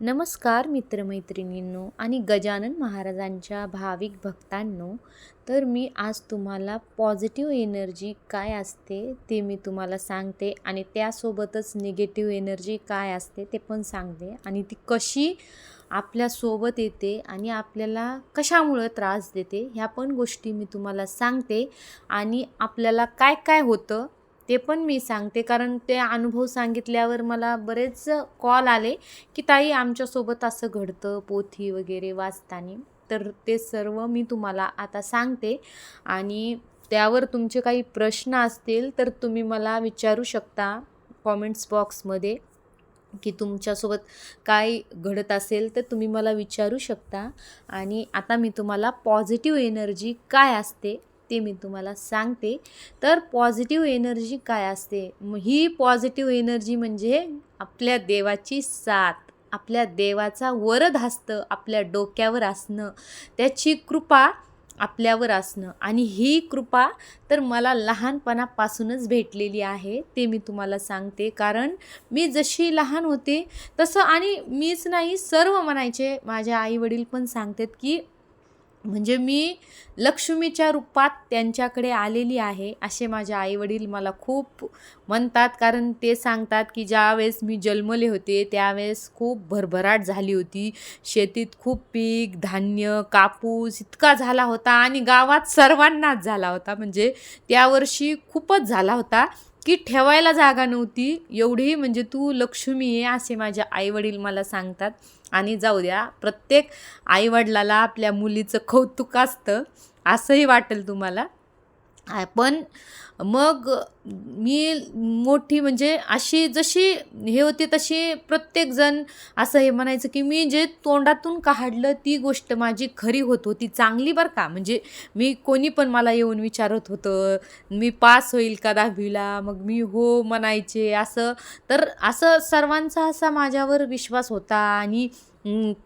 नमस्कार मित्रमैत्रिणींनो आणि गजानन महाराजांच्या भाविक भक्तांनो तर मी आज तुम्हाला पॉझिटिव्ह एनर्जी काय असते ते मी तुम्हाला सांगते आणि त्यासोबतच निगेटिव्ह एनर्जी काय असते ते पण सांगते आणि ती कशी आपल्यासोबत येते आणि आपल्याला कशामुळं त्रास देते ह्या पण गोष्टी मी तुम्हाला सांगते आणि आपल्याला काय काय होतं ते पण मी सांगते. कारण ते अनुभव सांगितल्यावर मला बरेच कॉल आले की ताई आमच्यासोबत असं घडतं पोथी वगैरे वाचताना. तर ते सर्व मी तुम्हाला आता सांगते. आणि त्यावर तुमचे काही प्रश्न असतील तर तुम्ही मला विचारू शकता कॉमेंट्स बॉक्समध्ये की तुमच्यासोबत काय घडत असेल तर तुम्ही मला विचारू शकता. आणि आता मी तुम्हाला पॉझिटिव्ह एनर्जी काय असते ते मी तुम्हाला सांगते. तर पॉझिटिव्ह एनर्जी काय असते? ही पॉझिटिव्ह एनर्जी म्हणजे आपल्या देवाची साथ. आपल्या देवाचा वरद असतं आपल्या डोक्यावर असणं. त्याची कृपा आपल्यावर असणं. आणि ही कृपा तर मला लहानपणापासूनच भेटलेली आहे ते मी तुम्हाला सांगते. कारण मी जशी लहान होते तसं आणि मीच नाही सर्व म्हणायचे. माझ्या आईवडील पण सांगतात की म्हणजे मी लक्ष्मीच्या रूपात त्यांच्याकडे आलेली आहे असे माझे आईवडील मला खूप म्हणतात. कारण ते सांगतात की ज्यावेळेस मी जन्मले होते त्यावेळेस खूप भरभराट झाली होती. शेतीत खूप पीक धान्य कापूस इतका झाला होता आणि गावात सर्वांनाच झाला होता. म्हणजे त्यावर्षी खूपच झाला होता. की ठेवायला जागा नव्हती. एवढी म्हणजे तू लक्ष्मी आहे असे माझे आईवडील मला सांगतात. आणि जाऊ द्या प्रत्येक आईवडिलाला आपल्या मुलीचं कौतुक असतं. असंही वाटेल तुम्हाला. पण मग मी मोठी म्हणजे अशी जशी हे होती तशी प्रत्येकजण असं हे म्हणायचं की मी जे तोंडातून काढलं ती गोष्ट माझी खरी होत होती चांगली बरं का? म्हणजे मी कोणी पण मला येऊन विचारत होतं मी पास होईल का दहावीला? मग मी हो म्हणायचे असं. तर असं सर्वांचा असा माझ्यावर विश्वास होता आणि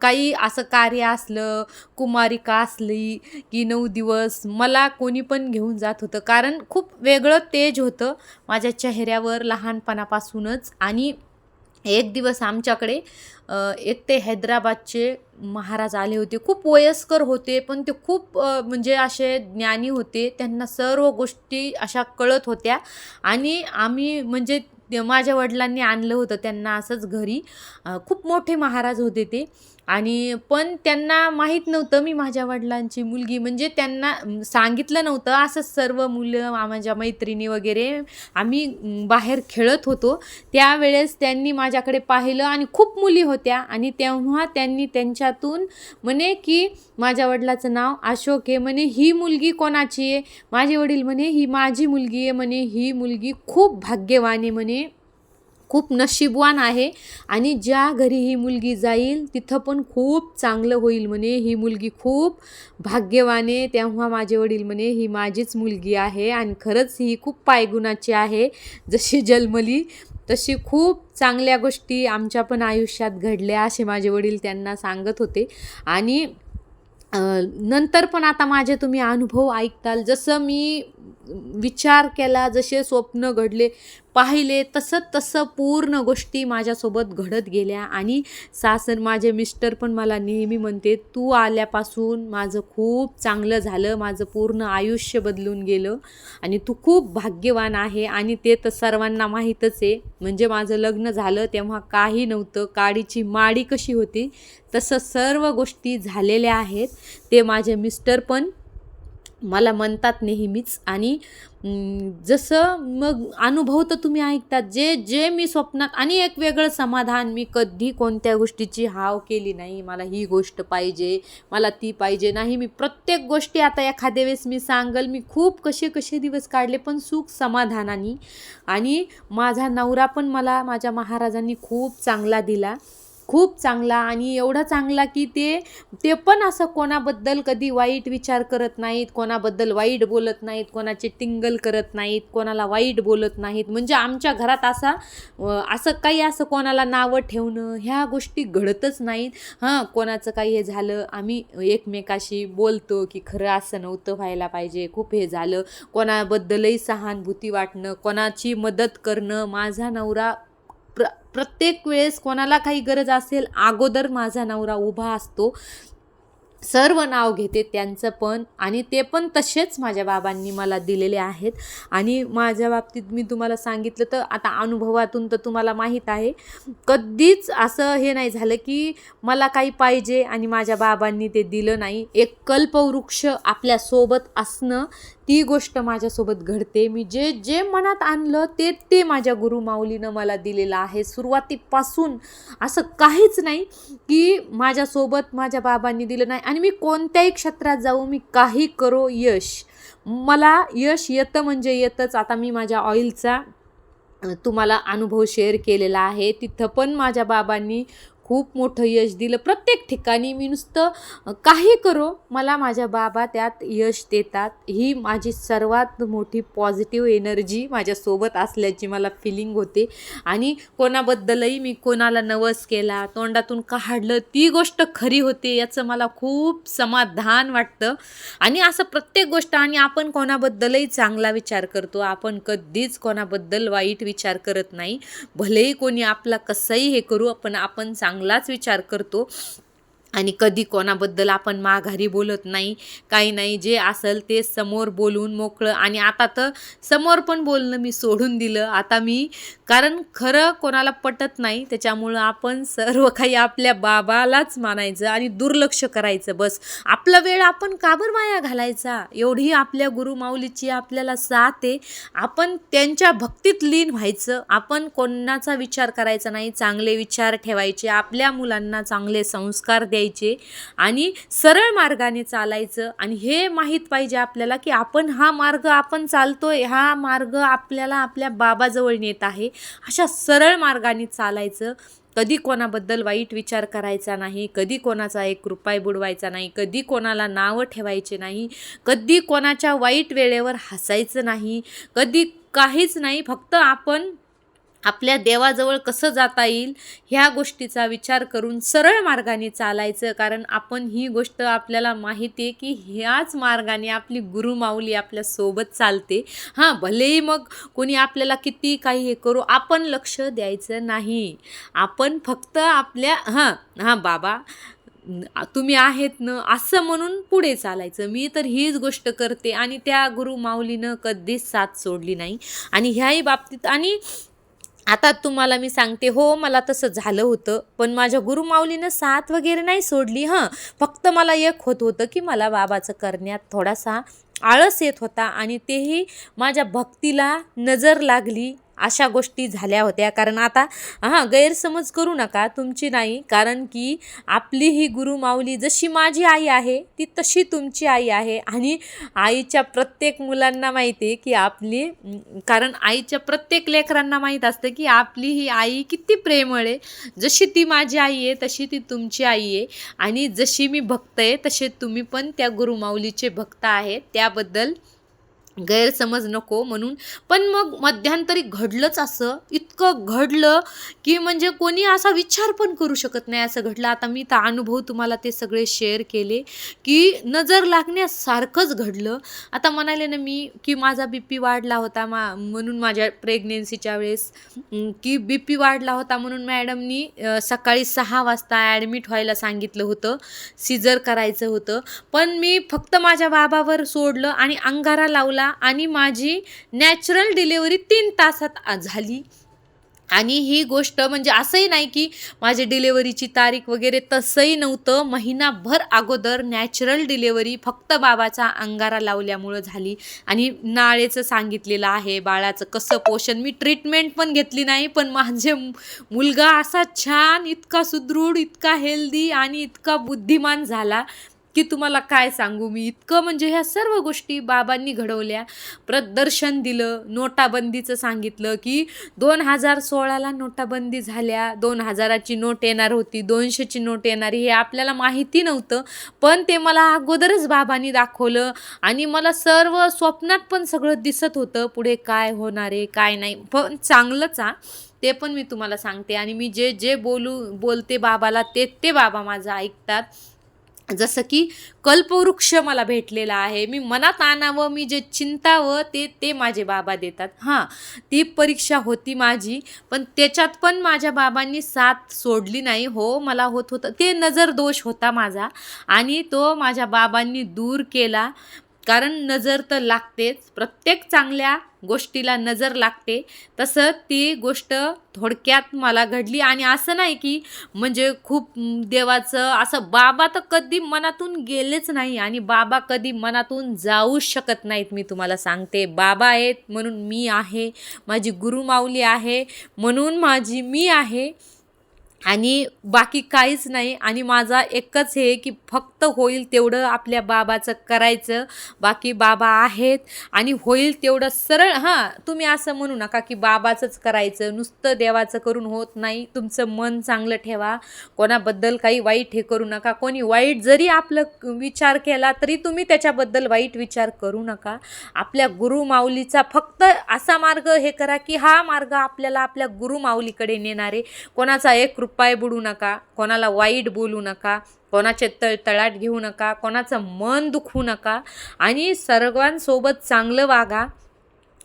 काही असं कार्य असलं कुमारिका असली की नऊ दिवस मला कोणी पण घेऊन जात होतं. कारण खूप वेगळं तेज होतं माझ्या चेहऱ्यावर लहानपणापासूनच. आणि एक दिवस आमच्याकडे एक ते हैदराबादचे महाराज आले होते. खूप वयस्कर होते पण ते खूप म्हणजे असे ज्ञानी होते. त्यांना सर्व गोष्टी अशा कळत होत्या. आणि आम्ही म्हणजे माझ्या वडिलांनी आणलं होतं त्यांना असंच घरी. खूप मोठे महाराज होते ते. आणि पण त्यांना माहीत नव्हतं मी माझ्या वडिलांची मुलगी. म्हणजे त्यांना सांगितलं नव्हतं असं सर्व मुलं माझ्या मैत्रिणी वगैरे आम्ही बाहेर खेळत होतो. त्यावेळेस त्यांनी माझ्याकडे पाहिलं आणि खूप मुली होत्या. आणि तेव्हा त्यांनी त्यांच्यातून म्हणे की माझ्या वडिलाचं नाव अशोक आहे म्हणे. ही मुलगी कोणाची आहे? माझे वडील म्हणे ही माझी मुलगी आहे म्हणे. ही मुलगी खूप भाग्यवान आहे म्हणे. खूप नशीबवान आहे. आणि ज्या घरी ही मुलगी जाईल तिथं पण खूप चांगलं होईल म्हणे. ही मुलगी खूप भाग्यवाने तेव्हा माझे वडील म्हणे ही माझीच मुलगी आहे आणि खरंच ही खूप पायगुणाची आहे. जशी जन्मली तशी खूप चांगल्या गोष्टी आमच्या पण आयुष्यात घडल्या असे माझे वडील त्यांना सांगत होते. आणि नंतर पण आता माझे तुम्ही अनुभव ऐकताल. जसं मी विचार केला जसे स्वप्न घडले पाहिले तसं तसं पूर्ण गोष्टी माझ्यासोबत घडत गेल्या. आणि सासर माझे मिस्टर पण मला नेहमी म्हणते तू आल्यापासून माझं खूप चांगलं झालं माझं पूर्ण आयुष्य बदलून गेलं आणि तू खूप भाग्यवान आहे. आणि ते तर सर्वांना माहीतच आहे. म्हणजे माझं लग्न झालं तेव्हा काही नव्हतं. काडीची माडी कशी होती? तसं सर्व गोष्टी झालेल्या आहेत. ते माझे मिस्टर पण मला म्हणतात नेहमीच आणि जसं मग अनुभव तर तुम्ही ऐकतात जे जे मी स्वप्नात आणि एक वेगळं समाधान मी कधी कोणत्या गोष्टीची हाव केली नाही मला ही गोष्ट पाहिजे मला ती पाहिजे नाही मी प्रत्येक गोष्टी आता एखाद्या वेळेस मी सांगल मी खूप कसे कसे दिवस काढले पण सुख समाधानाने आणि माझा नवरा पण मला माझ्या महाराजांनी खूप चांगला दिला. खूप चांगला आणि एवढा चांगला की ते ते पण असं कोणाबद्दल कधी वाईट विचार करत नाहीत कोणाबद्दल वाईट बोलत नाहीत कोणाचे टिंगल करत नाहीत कोणाला वाईट बोलत नाहीत. म्हणजे आमच्या घरात असा असं काही असं कोणाला नावं ठेवणं ह्या गोष्टी घडतच नाहीत. हां कोणाचं काही हे झालं आम्ही एकमेकाशी बोलतो की खरं असं नव्हतं व्हायला पाहिजे खूप हे झालं. कोणाबद्दलही सहानुभूती वाटणं कोणाची मदत करणं माझा नवरा प्रत्येक वेळेस कोणाला काही गरज असेल अगोदर माझा नवरा उभा असतो. सर्व नाव घेते त्यांचं पण आणि ते पण तसेच माझ्या बाबांनी मला दिलेले आहेत. आणि माझ्या बाबतीत मी तुम्हाला सांगितलं तर आता अनुभवातून तर तुम्हाला माहीत आहे. कधीच असं हे नाही झालं की मला काही पाहिजे आणि माझ्या बाबांनी ते दिलं नाही. एक कल्पवृक्ष आपल्यासोबत असणं ती गोष्ट माझ्यासोबत घडते. मी जे जे मनात आणलं ते ते माझ्या गुरुमाऊलीनं मला दिलेलं आहे. सुरुवातीपासून असं काहीच नाही की माझ्यासोबत माझ्या बाबांनी दिलं नाही आणि मी कोणत्याही क्षेत्रात जाऊ मी काही करो यश. मला यश येतं म्हणजे येतंच. आता मी माझ्या ऑइलचा तुम्हाला अनुभव शेअर केलेला आहे. तिथं पण माझ्या बाबांनी खूप मोठं यश दिलं. प्रत्येक ठिकाणी मी नुसतं काही करो मला माझ्या बाबा त्यात यश देतात. ही माझी सर्वात मोठी पॉझिटिव्ह एनर्जी माझ्यासोबत असल्याची मला फिलिंग होते. आणि कोणाबद्दलही मी कोणाला नवस केला तोंडातून काढलं ती गोष्ट खरी होते याचं मला खूप समाधान वाटतं. आणि असं प्रत्येक गोष्ट आणि आपण कोणाबद्दलही चांगला विचार करतो आपण कधीच कोणाबद्दल वाईट विचार करत नाही. भलेही कोणी आपला कसंही हे करू पण आपण चांगलाच विचार करतो. आणि कधी कोणाबद्दल आपण माघारी बोलत नाही काही नाही जे असेल ते समोर बोलून मोकळं. आणि आता तर समोर पण बोलणं मी सोडून दिलं आता मी. कारण खरं कोणाला पटत नाही त्याच्यामुळं आपण सर्व काही आपल्या बाबालाच मानायचं आणि दुर्लक्ष करायचं बस. आपला वेळ आपण काबर माया घालायचा? एवढी आपल्या गुरुमाऊलीची आपल्याला साथ आहे. आपण त्यांच्या भक्तीत लीन व्हायचं. आपण कोणाचा विचार करायचा नाही चांगले विचार ठेवायचे. आपल्या मुलांना चांगले संस्कार द्यायचे आणि सरळ मार्गाने चालायचं. आणि हे माहीत पाहिजे आपल्याला की आपण हा मार्ग आपण चालतोय हा मार्ग आपल्याला आपल्या बाबाजवळ नेत आहे. अशा सरळ मार्गाने चालायचं. कधी कोणाबद्दल वाईट विचार करायचा नाही कधी कोणाचा एक रुपाय बुडवायचा नाही कधी कोणाला नावं ठेवायचे नाही कधी कोणाच्या वाईट वेळेवर हसायचं नाही कधी काहीच नाही. फक्त आपण आपल्या देवाजवळ कसं जाता येईल ह्या गोष्टीचा विचार करून सरळ मार्गाने चालायचं. कारण आपण ही गोष्ट आपल्याला माहिती आहे की ह्याच मार्गाने आपली गुरुमाऊली आपल्यासोबत चालते. हां भलेही मग कोणी आपल्याला किती काही हे करू आपण लक्ष द्यायचं नाही. आपण फक्त आपल्या हां हां बाबा तुम्ही आहेत ना असं म्हणून पुढे चालायचं. मी तर हीच गोष्ट करते आणि त्या गुरु माऊलीनं कधीच साथ सोडली नाही. आणि ह्याही बाबतीत आणि आता तुम्हाला मी सांगते हो मला तसं झालं होतं पण माझ्या गुरुमाऊलीनं साथ वगैरे नाही सोडली हां. फक्त मला एक होत होतं की मला बाबाचं करण्यात थोडासा आळस येत होता आणि तेही माझ्या भक्तीला नजर लागली. अशा गोष्टी झाल्या होत्या. कारण आता हां गैरसमज करू नका तुमची नाही. कारण की आपली ही गुरुमाऊली जशी माझी आई आहे ती तशी तुमची आई आहे. आणि आईच्या प्रत्येक मुलांना माहिती आहे की आपली कारण आईच्या प्रत्येक लेकरांना माहीत असतं की आपली ही आई किती प्रेमळ आहे. जशी ती माझी आई आहे तशी ती तुमची आई आहे. आणि जशी मी भक्त आहे तसे तुम्ही पण त्या गुरुमाऊलीचे भक्त आहेत. त्याबद्दल गैरसमज नको म्हणून. पण मग मध्यंतरी घडलंच असं. इतकं घडलं की म्हणजे कोणी असा विचार पण करू शकत नाही असं घडलं. आता मी तर अनुभव तुम्हाला ते सगळे शेअर केले की नजर लागण्यासारखंच घडलं. आता म्हणाले ना मी की माझा बी पी वाढला होता मा म्हणून माझ्या प्रेग्नेन्सीच्या वेळेस की बी पी वाढला होता म्हणून मॅडमनी सकाळी सहा वाजता ॲडमिट व्हायला सांगितलं होतं. सिजर करायचं होतं. पण मी फक्त माझ्या बाबावर सोडलं आणि अंगारा लावला आणि माझी नॅचरल डिलेवरी तीन तासात झाली. आणि ही गोष्ट म्हणजे असंही नाही की माझी डिलेवरीची तारीख वगैरे तसंही नव्हतं. महिनाभर अगोदर नॅचरल डिलेवरी फक्त बाबाचा अंगारा लावल्यामुळं झाली. आणि नाळेचं सांगितलेलं आहे बाळाचं कसं पोषण. मी ट्रीटमेंट पण घेतली नाही पण माझे मुलगा असा छान इतका सुदृढ इतका हेल्दी आणि इतका बुद्धिमान झाला. की तुम्हाला काय सांगू मी? इतकं म्हणजे ह्या सर्व गोष्टी बाबांनी घडवल्या. प्रदर्शन दिलं नोटाबंदीचं सांगितलं की दोन हजार सोळाला नोटाबंदी झाल्या. दोन हजाराची नोट येणार होती दोनशेची नोट येणारी हे आपल्याला माहिती नव्हतं. पण ते मला अगोदरच बाबांनी दाखवलं आणि मला सर्व स्वप्नात पण सगळं दिसत होतं पुढे काय होणार आहे काय नाही. पण चांगलंच हा. ते पण मी तुम्हाला सांगते आणि मी जे जे बोलू बोलते बाबाला ते ते बाबा माझं ऐकतात. जसं की कल्पवृक्ष मला भेटलेला आहे. मी मनात आणावं मी जे चिंतावं ते ते माझे बाबा देतात. हां ती परीक्षा होती माझी पण त्याच्यात पण माझ्या बाबांनी साथ सोडली नाही. हो मला होत होतं. ते नजर दोष होता माझा आणि तो माझ्या बाबांनी दूर केला. कारण नजर तर लागतेच. प्रत्येक चांगल्या गोष्टीला नजर लागते. तसं ती गोष्ट थोडक्यात मला घडली आणि असं नाही की म्हणजे खूप देवाचं असं बाबा तर कधी मनातून गेलेच नाही आणि बाबा कधी मनातून जाऊ शकत नाहीत मी तुम्हाला सांगते. बाबा आहेत म्हणून मी आहे. माझी गुरुमाऊली आहे म्हणून माझी मी आहे. आणि बाकी काहीच नाही. आणि माझा एकच हे की फक्त होईल तेवढं आपल्या बाबाचं करायचं. बाकी बाबा आहेत आणि होईल तेवढं सरळ हां तुम्ही असं म्हणू नका की बाबाचंच करायचं. नुसतं देवाचं करून होत नाही. तुमचं मन चांगलं ठेवा. कोणाबद्दल काही वाईट हे करू नका. कोणी वाईट जरी आपलं विचार केला तरी तुम्ही त्याच्याबद्दल वाईट विचार करू नका. आपल्या गुरुमाऊलीचा फक्त असा मार्ग हे करा की हा मार्ग आपल्याला आपल्या गुरुमाऊलीकडे नेणारे. कोणाचा एक खुरपाय बुडू नका कोणाला वाईट बोलू नका कोणाचे तळतळाट घेऊ नका कोणाचं मन दुखू नका आणि सर्वांसोबत चांगलं वागा.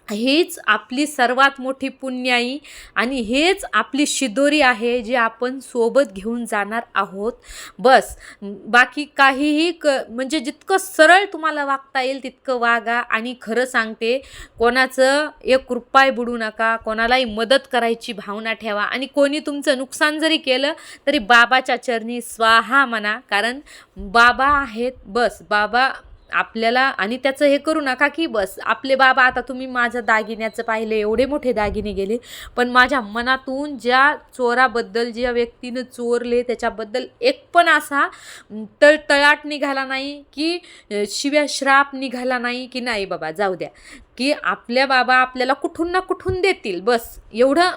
हेच आपली सर्वात मोठी पुण्याई आणि हेच आपली शिदोरी आहे जी आपण सोबत घेऊन जाणार आहोत. बस बाकी काहीही क म्हणजे जितकं सरळ तुम्हाला वागता येईल तितकं वागा आणि खरं सांगते कोणाचं एक कृपाय बुडू नका कोणालाही मदत करायची भावना ठेवा आणि कोणी तुमचं नुकसान जरी केलं तरी बाबाच्या चरणी स्वाहा म्हणा कारण बाबा आहेत बस बाबा आपल्याला आणि त्याचं हे करू नका की बस आपले बाबा आता तुम्ही माझं दागिन्याचं पाहिले एवढे मोठे दागिने गेले. पण माझ्या मनातून ज्या चोराबद्दल ज्या व्यक्तीनं चोरले त्याच्याबद्दल एक पण असा तळ तळाट निघाला नाही की शिव्या श्राप निघाला नाही की नाही बाबा जाऊ द्या. की आपल्या बाबा आपल्याला कुठून ना कुठून देतील बस. एवढं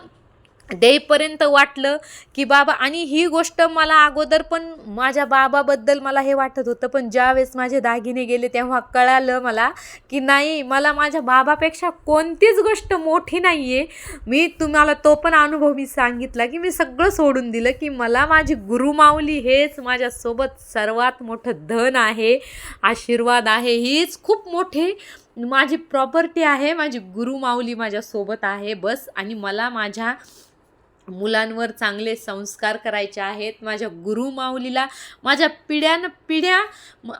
देईपर्यंत वाटलं की बाबा आणि ही गोष्ट मला अगोदर पण माझ्या बाबाबद्दल मला हे वाटत होतं. पण ज्यावेळेस माझे दागिने गेले तेव्हा कळालं मला की नाही मला माझ्या बाबापेक्षा कोणतीच गोष्ट मोठी नाही आहे मी तुम्हाला तो पण अनुभव मी सांगितला की मी सगळं सोडून दिलं की मला माझी गुरुमाऊली हेच माझ्यासोबत सर्वात मोठं धन आहे आशीर्वाद आहे हीच खूप मोठी माझी प्रॉपर्टी आहे माझी गुरुमाऊली माझ्यासोबत आहे बस. आणि मला माझ्या मुलांवर चांगले संस्कार करायचे आहेत. माझ्या गुरुमाऊलीला माझ्या पिढ्यान पिढ्या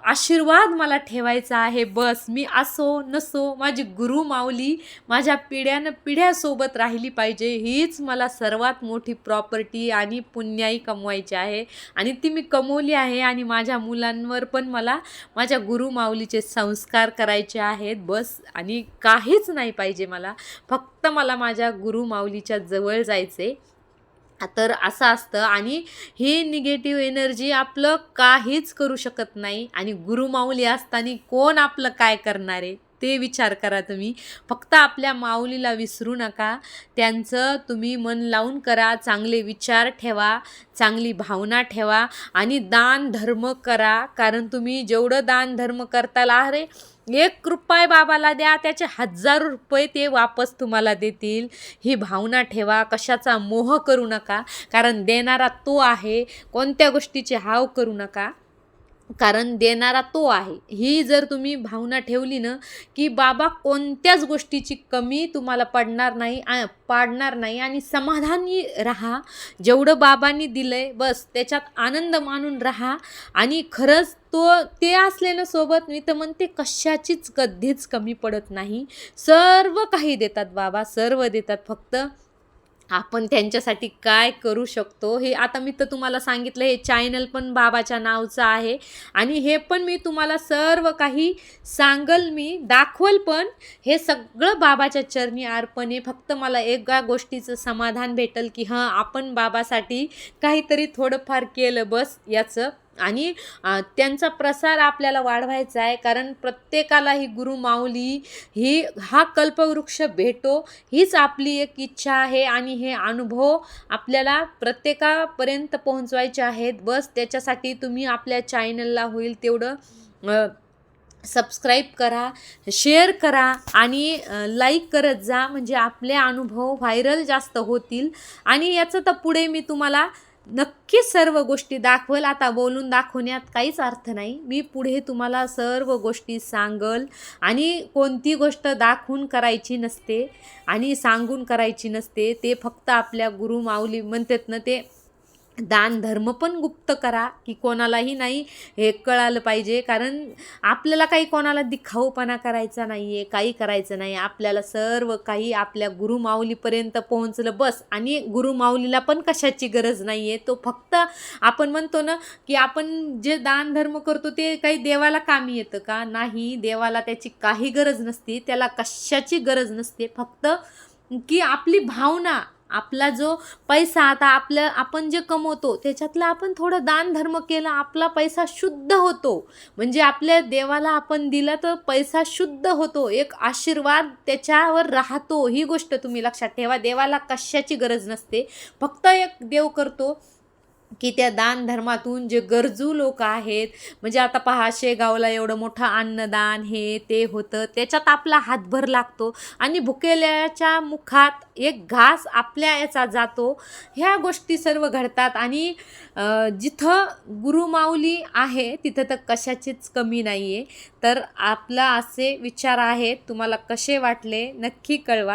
आशीर्वाद मला ठेवायचा आहे. बस मी असो नसो माझी गुरुमाऊली माझ्या पिढ्यानं पिढ्यासोबत राहिली पाहिजे. हीच मला सर्वात मोठी प्रॉपर्टी आणि पुण्याई कमवायची आहे. आणि ती मी कमवली आहे आणि माझ्या मुलांवर पण मला माझ्या गुरुमाऊलीचे संस्कार करायचे आहेत. बस आणि काहीच नाही पाहिजे मला. फक्त मला माझ्या गुरुमाऊलीच्या जवळ जायचे तर असं असतं. आणि ही निगेटिव्ह एनर्जी आपलं काहीच करू शकत नाही. आणि गुरुमाऊली असताना कोण आपलं काय करणार आहे? ते विचार करा तुम्ही. फक्त आपल्या माऊलीला विसरू नका. त्यांचं तुम्ही मन लावून करा. चांगले विचार ठेवा. चांगली भावना ठेवा. आणि दान धर्म करा. कारण तुम्ही जेवढं दान धर्म करताला अरे एक रुपये बाबाला द्या त्याचे हजारो रुपये ते वापस तुम्हाला देतील. ही भावना ठेवा कशाचा मोह करू नका कारण देणारा तो आहे कोणत्या गोष्टीचे हाव करू नका. कारण देणारा तो आहे. ही जर तुम्ही भावना ठेवली ना की बाबा कोणत्याच गोष्टीची कमी तुम्हाला पडणार नाही पाडणार नाही आणि समाधानी राहा. जेवढं बाबांनी दिलं आहे बस त्याच्यात आनंद मानून राहा आणि खरंच तो ते असलेलं सोबत मी तर म्हणते कशाचीच कधीच कमी पडत नाही. सर्व काही देतात बाबा सर्व देतात. फक्त आपण त्यांच्यासाठी काय करू शकतो? हे आता मी तर तुम्हाला सांगितलं हे चॅनल पण बाबाच्या नावचं आहे. आणि हे पण मी तुम्हाला सर्व काही सांगल मी दाखवल पण. हे सगळं बाबाच्या चरणी अर्पण आहे. फक्त मला एका गोष्टीचं समाधान भेटल की हां आपण बाबासाठी काहीतरी थोडंफार केलं बस याचं. आणि त्यांचा प्रसार आपल्याला वाढवायचा आहे. कारण प्रत्येकाला ही गुरु माऊली ही हा कल्पवृक्ष भेटो हीच आपली एक इच्छा आहे आणि हे अनुभव आपल्याला प्रत्येकापर्यंत पोहोचवायचे आहेत. बस त्याच्यासाठी तुम्ही आपल्या चॅनलला होईल तेवढं सबस्क्राईब करा शेअर करा आणि लाईक करत जा. म्हणजे आपले अनुभव व्हायरल जास्त होतील. आणि याचं तर पुढे मी तुम्हाला नक्कीच सर्व गोष्टी दाखवल. आता बोलून दाखवण्यात काहीच अर्थ नाही. मी पुढे तुम्हाला सर्व गोष्टी सांगल आणि कोणती गोष्ट दाखवून करायची नसते आणि सांगून करायची नसते ते फक्त आपल्या गुरु माऊली म्हणतात ना ते दान धर्म पण गुप्त करा की कोणालाही नाही हे कळालं पाहिजे. कारण आपल्याला काही कोणाला दिखाऊपणा करायचा नाही आहे काही करायचं नाही. आपल्याला सर्व काही आपल्या गुरुमाऊलीपर्यंत पोहोचलं बस. आणि गुरुमाऊलीला पण कशाची गरज नाही आहे तो फक्त आपण म्हणतो ना की आपण जे दान धर्म करतो ते काही देवाला कामी येतं का? नाही. देवाला त्याची काही गरज नसते. त्याला कशाची गरज नसते. फक्त की आपली भावना आपला जो पैसा आता आपल्या आपण जे कमवतो त्याच्यातलं आपण थोडं दानधर्म केला केलं आपला पैसा शुद्ध होतो. म्हणजे आपल्या देवाला आपण दिला तर पैसा शुद्ध होतो. एक आशीर्वाद त्याच्यावर राहतो. ही गोष्ट तुम्ही लक्षात ठेवा. देवाला कशाची गरज नसते. फक्त एक देव करतो. की त्या दान धर्मातून जे गरजू लोक आहेत म्हणजे आता पहा शेगावला एवढं मोठं अन्नदान हे ते होतं त्याच्यात आपला हातभर लागतो आणि भुकेल्याच्या मुखात एक घास आपल्या याचा जातो. ह्या गोष्टी सर्व घडतात आणि जिथं गुरुमाऊली आहे तिथं तर कशाचीच कमी नाही आहे तर आपला असे विचार आहेत तुम्हाला कसे वाटले नक्की कळवा.